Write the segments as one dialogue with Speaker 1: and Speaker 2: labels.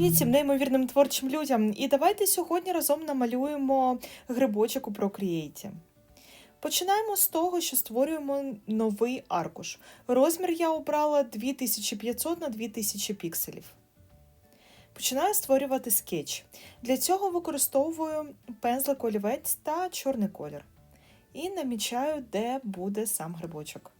Speaker 1: Привіт всім неймовірним творчим людям! І давайте сьогодні разом намалюємо грибочок у Procreate. Починаємо з того, що створюємо новий аркуш. Розмір я обрала 2500 на 2000 пікселів. Починаю створювати скетч. Для цього використовую пензлик олівець та чорний колір. І намічаю, де буде сам грибочок.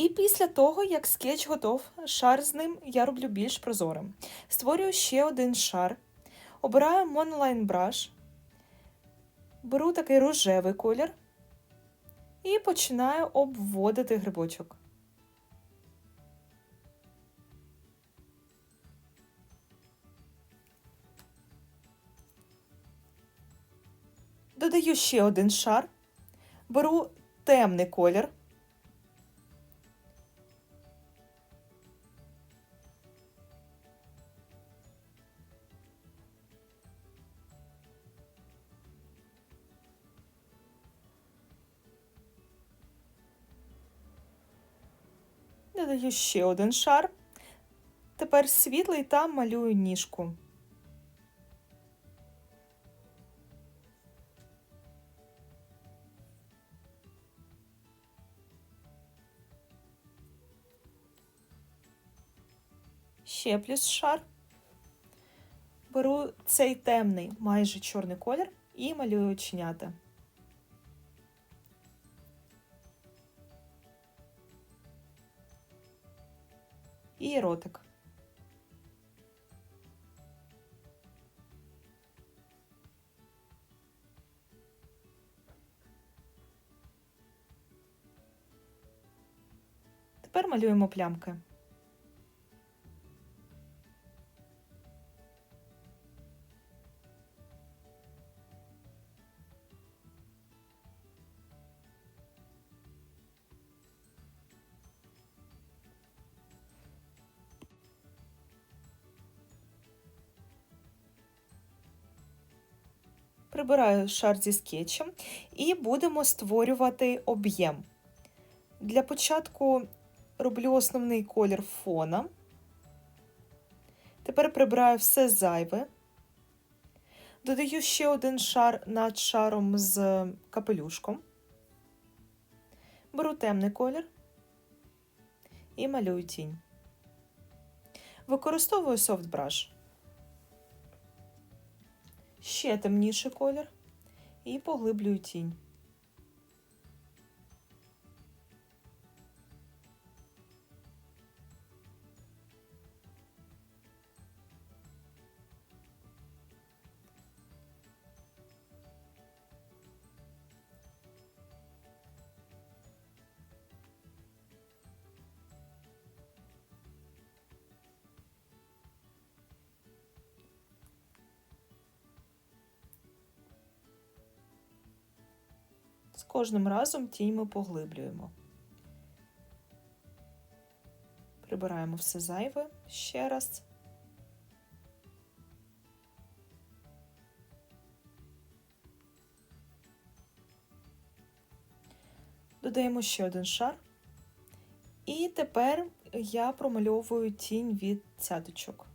Speaker 1: І після того, як скетч готов, шар з ним я роблю більш прозорим. Створюю ще один шар, обираю Monoline Brush, беру такий рожевий колір і починаю обводити грибочок. Додаю ще один шар, беру темний колір. Додаю ще один шар. Тепер світлий та малюю ніжку. Ще плюс шар. Беру цей темний, майже чорний колір і малюю оченята. І. Тепер малюємо плямки. Прибираю шар зі скетчем і будемо створювати об'єм. Для початку роблю основний колір фона. Тепер прибираю все зайве. Додаю ще один шар над шаром з капелюшком. Беру темний колір і малюю тінь. Використовую софтбраш ще темніший колір і поглиблюю тінь. Кожним разом тінь ми поглиблюємо. Прибираємо все зайве ще раз. Додаємо ще один шар. І тепер я промальовую тінь від цяточок.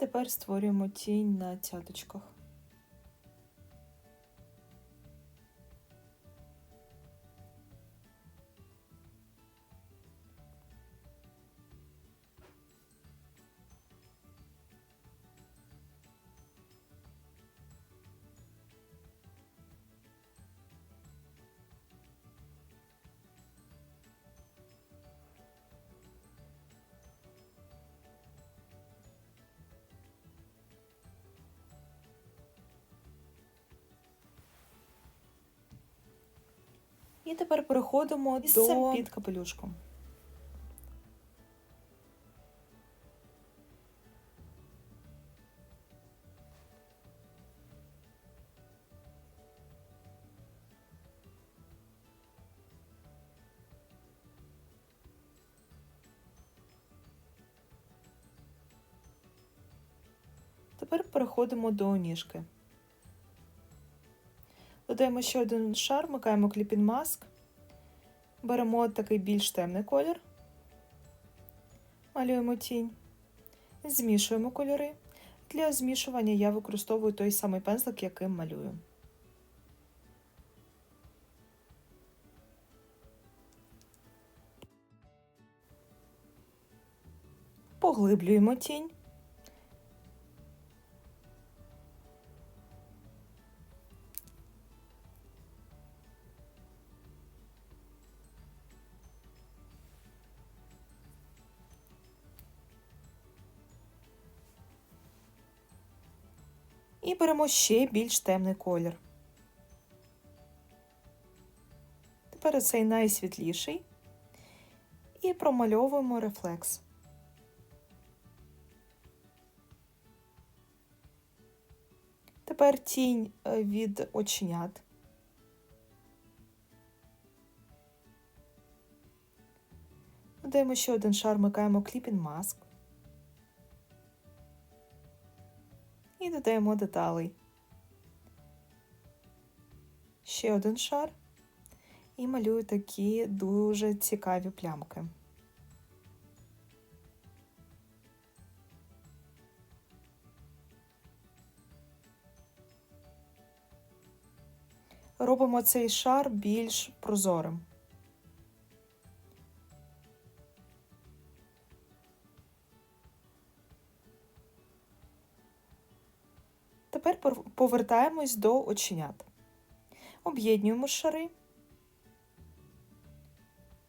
Speaker 1: Тепер створюємо тінь на цяточках. І тепер переходимо до під капелюшком. Тепер переходимо до ніжки. Додаємо ще один шар, вмикаємо кліпін маск, беремо такий більш темний колір, малюємо тінь, змішуємо кольори. Для змішування я використовую той самий пензлик, яким малюю. Поглиблюємо тінь. І беремо ще більш темний колір. Тепер цей найсвітліший і промальовуємо рефлекс. Тепер тінь е, від оченят. Додаємо ще один шар, вмикаємо кліпін маск. Додаємо деталей. Ще один шар і малюю такі дуже цікаві плямки. Робимо цей шар більш прозорим. Повертаємось до оченят. Об'єднуємо шари,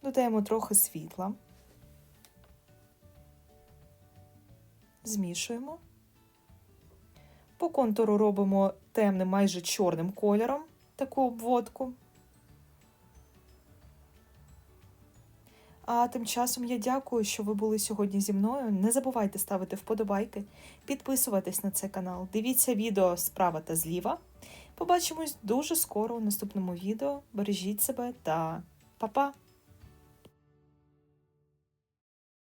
Speaker 1: додаємо трохи світла, змішуємо. По контуру робимо темним майже чорним кольором таку обводку. А тим часом я дякую, що ви були сьогодні зі мною. Не забувайте ставити вподобайки, підписуватись на цей канал. Дивіться відео справа та зліва. Побачимось дуже скоро у наступному відео. Бережіть себе та па-па!